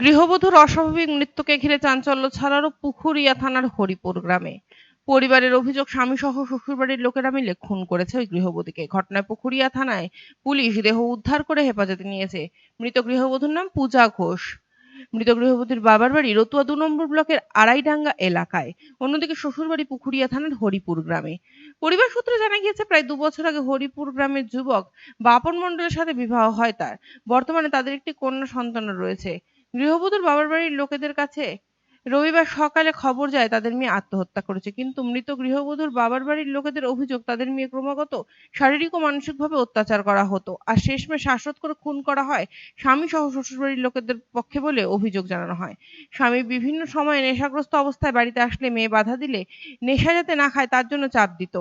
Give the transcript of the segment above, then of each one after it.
গৃহবধূর অস্বাভাবিক মৃত্যুকে ঘিরে চাঞ্চল্য ছড়ালো পুখুরিয়া থানার হরিপুর গ্রামে। পরিবারের অভিযোগ স্বামী সহ শ্বশুরবাড়ির লোকেরা মিলে খুন করেছে ওই গৃহবধূকে। ঘটনায় পুখুরিয়া থানায় পুলিশ দেহ উদ্ধার করে হেফাজতে নিয়েছে। মৃত গৃহবধূর নাম পূজা ঘোষ। মৃত গৃহবধূর বাবার বাড়ি রতুয়া দু নম্বর ব্লকের আড়াইডাঙ্গা এলাকায়। অন্যদিকে শ্বশুরবাড়ি পুখুরিয়া থানার হরিপুর গ্রামে। পরিবার সূত্রে জানা গিয়েছে, প্রায় দু বছর আগে হরিপুর গ্রামের যুবক বাপন মণ্ডলের সাথে বিবাহ হয় তার। বর্তমানে তাদের একটি কন্যা সন্তান রয়েছে। গৃহবধূর বাবার বাড়ির লোকেদের কাছে রবিবার সকালে খবর যায়, তাদের মেয়ে আত্মহত্যা করেছে। কিন্তু মৃত গৃহবধূর বাবার বাড়ির লোকেদের অভিযোগ, তাদের মেয়ে ক্রমাগত শারীরিক ও মানসিকভাবে অত্যাচার করা হতো। আর শেষমেশ শ্বাসরোধ করে খুন করা হয় স্বামী সহ শ্বশুরবাড়ির লোকেদের পক্ষে বলে অভিযোগ জানানো হয়। স্বামী বিভিন্ন সময়ে নেশাগ্রস্ত অবস্থায় বাড়িতে আসলে মেয়ে বাধা দিলে নেশা যাতে না খায় তার জন্য চাপ দিত।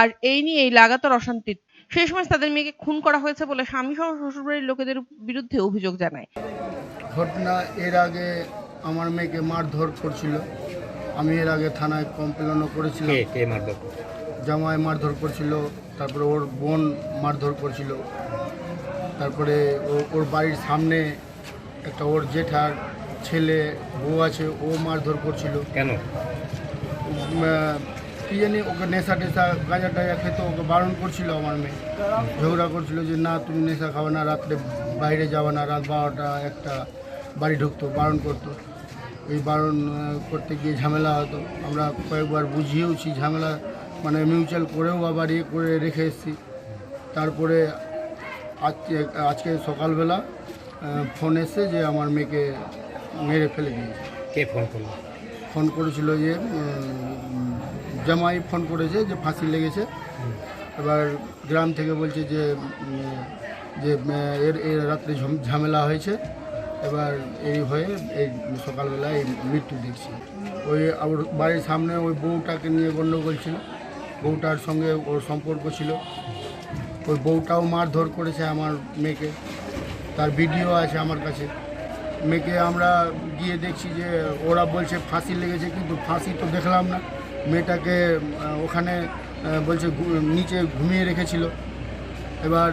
আর এই নিয়েই লাগাতার অশান্তি। শেষমেশ তাদের মেয়েকে খুন করা হয়েছে বলে স্বামী সহ শ্বশুরবাড়ির লোকেদের বিরুদ্ধে অভিযোগ জানায়। ঘটনা এর আগে আমার মেয়েকে মারধর করছিল। আমি এর আগে থানায় কমপ্লেনও করেছিলাম। কে মারধর জামাই মারধর করছিল তারপরে ওর বোন মারধর করছিল। তারপরে ও- ওর বাড়ির সামনে একটা ওর জেঠার ছেলে বউ আছে ও মারধর করছিল। কেন? কি জানি ওকে নেশা টেশা গাঁজা টাজা খেতে ওকে বারণ করছিল আমার মেয়ে। ঝগড়া করছিল যে না তুমি নেশা খাবে না রাত্রে বাইরে যাবে না রাত বারোটা একটা বাড়ি ঢুকতো বারণ করতো। এই বারণ করতে গিয়ে ঝামেলা হতো। আমরা কয়েকবার বুঝিয়েওছি ঝামেলা মানে মিউচুয়াল করেও আবার ইয়ে করে রেখে এসেছি। তারপরে আজকে আজকে সকালবেলা ফোন এসে যে আমার মেয়েকে মেরে ফেলে দিয়েছে। কে ফোন করল? ফোন করেছিল যে জামাই ফোন করেছে যে ফাঁসি লেগেছে। এবার গ্রাম থেকে বলছে যে যে এর এর রাত্রে ঝামেলা হয়েছে। এবার এই হয়ে এই সকালবেলা এই মৃত্যু দেখছি। ওই ওর বাড়ির সামনে ওই বউটাকে নিয়ে গণ্ডগোল ছিল। বউটার সঙ্গে ওর সম্পর্ক ছিল। ওই বউটাও মারধর করেছে আমার মেয়েকে। তার ভিডিও আছে আমার কাছে। মেয়েকে আমরা গিয়ে দেখছি যে ওরা বলছে ফাঁসি লেগেছে, কিন্তু ফাঁসি তো দেখলাম না। মেয়েটাকে ওখানে বলছে নিচে ঘুমিয়ে রেখেছিল। এবার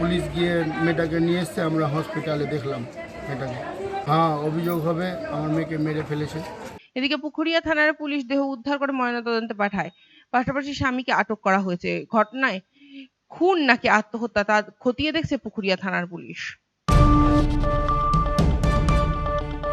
পুলিশ গিয়ে মেয়েটাকে নিয়ে এসছে, আমরা হসপিটালে দেখলাম মেয়েটাকে। হ্যাঁ অভিযোগ হবে, আমার মেয়েকে মেরে ফেলেছে। এদিকে পুখুরিয়া থানার পুলিশ দেহ উদ্ধার করে ময়নাতদন্তে পাঠায়। পাশাপাশি স্বামীকে আটক করা হয়েছে। ঘটনায় খুন নাকি আত্মহত্যা, তা খতিয়ে দেখছে পুখুরিয়া থানার পুলিশ।